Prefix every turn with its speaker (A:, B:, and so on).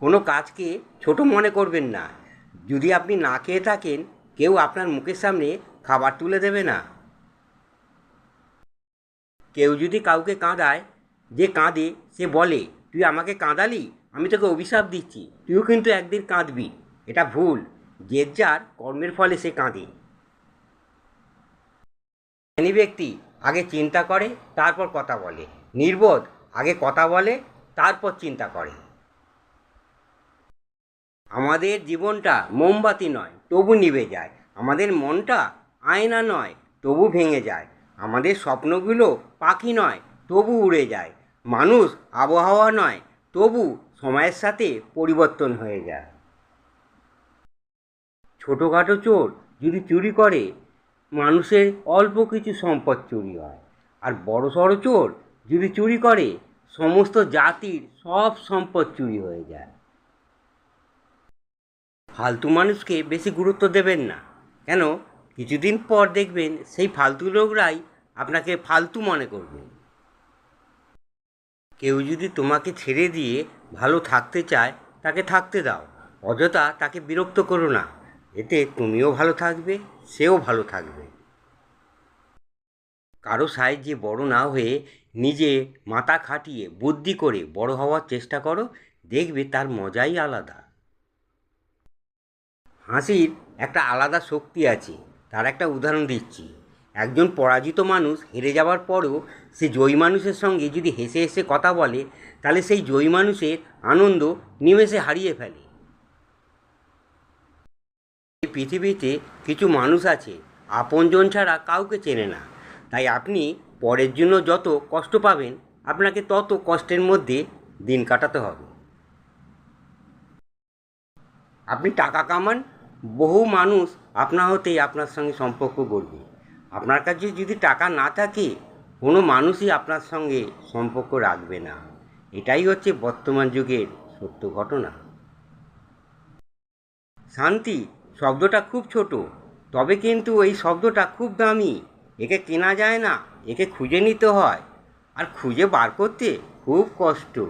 A: কোনো কাজকে ছোট মনে করবেন না। যদি আপনি না খেয়ে থাকেন, কেউ আপনার মুখের সামনে খাবার তুলে দেবে না। কেউ যদি কাউকে কাঁদায়, যে কাঁদে, সে বলে, তুই আমাকে কাঁদালি? আমি তোকে অভিশাপ দিচ্ছি। তুইও কিন্তু একদিন কাঁদবি। এটা ভুল। যে যার, কর্মের ফলে সে কাঁদে। জ্ঞানী ব্যক্তি আগে চিন্তা করে, তারপর কথা বলে। নির্বোধ, আগে কথা বলে, তারপর চিন্তা করে। আমাদের জীবনটা মোমবাতি নয়, তবু নিভে যায়। আমাদের মনটা আয়না নয়, তবু ভেঙে যায়। আমাদের স্বপ্নগুলো পাখি নয়, তবু উড়ে যায়। মানুষ আবহাওয়া নয়, তবু সময়ের সাথে পরিবর্তন হয়ে যায়। ছোটোখাটো চোর যদি চুরি করে, মানুষের অল্প কিছু সম্পদ চুরি হয়। আর বড় সড়ো চোর যদি চুরি করে, সমস্ত জাতির সব সম্পদ চুরি হয়ে যায়। ফালতু মানুষকে বেশি গুরুত্ব দেবেন না। কেন? কিছুদিন পর দেখবেন সেই ফালতু লোকরাই আপনাকে ফালতু মনে করবে। কেউ যদি তোমাকে ছেড়ে দিয়ে ভালো থাকতে চায়, তাকে থাকতে দাও। অযথা তাকে বিরক্ত করো না। এতে তুমিও ভালো থাকবে, সেও ভালো থাকবে। কারও সাহায্যে বড় না হয়ে নিজে মাথা খাটিয়ে বুদ্ধি করে বড় হওয়ার চেষ্টা করো, দেখবে তার মজাই আলাদা। হাসির একটা আলাদা শক্তি আছে, তার একটা উদাহরণ দিচ্ছি। একজন পরাজিত মানুষ হেরে যাওয়ার পরেও সে জয়ী মানুষের সঙ্গে যদি হেসে হেসে কথা বলে, তাহলে সেই জয়ী মানুষের আনন্দ নিমেষে হারিয়ে ফেলে। এই পৃথিবীতে কিছু মানুষ আছে, আপনজন ছাড়া কাউকে চেনে না। তাই আপনি পরের জন্য যত কষ্ট পাবেন, আপনাকে তত কষ্টের মধ্যে দিন কাটাতে হবে। আপনি টাকা কামান বহু মানুষ আপনা হতেই আপনার সঙ্গে সম্পর্ক গড়বে। আপনার কাছে যদি টাকা না থাকে, কোনো মানুষই আপনার সঙ্গে সম্পর্ক রাখবে না। এটাই হচ্ছে বর্তমান যুগের সত্য ঘটনা। শান্তি শব্দটা খুব ছোট, তবে কিন্তু এই শব্দটা খুব দামি। একে কেনা যায় না, একে খুঁজে নিতে হয়। আর খুঁজে বার করতে খুব কষ্ট।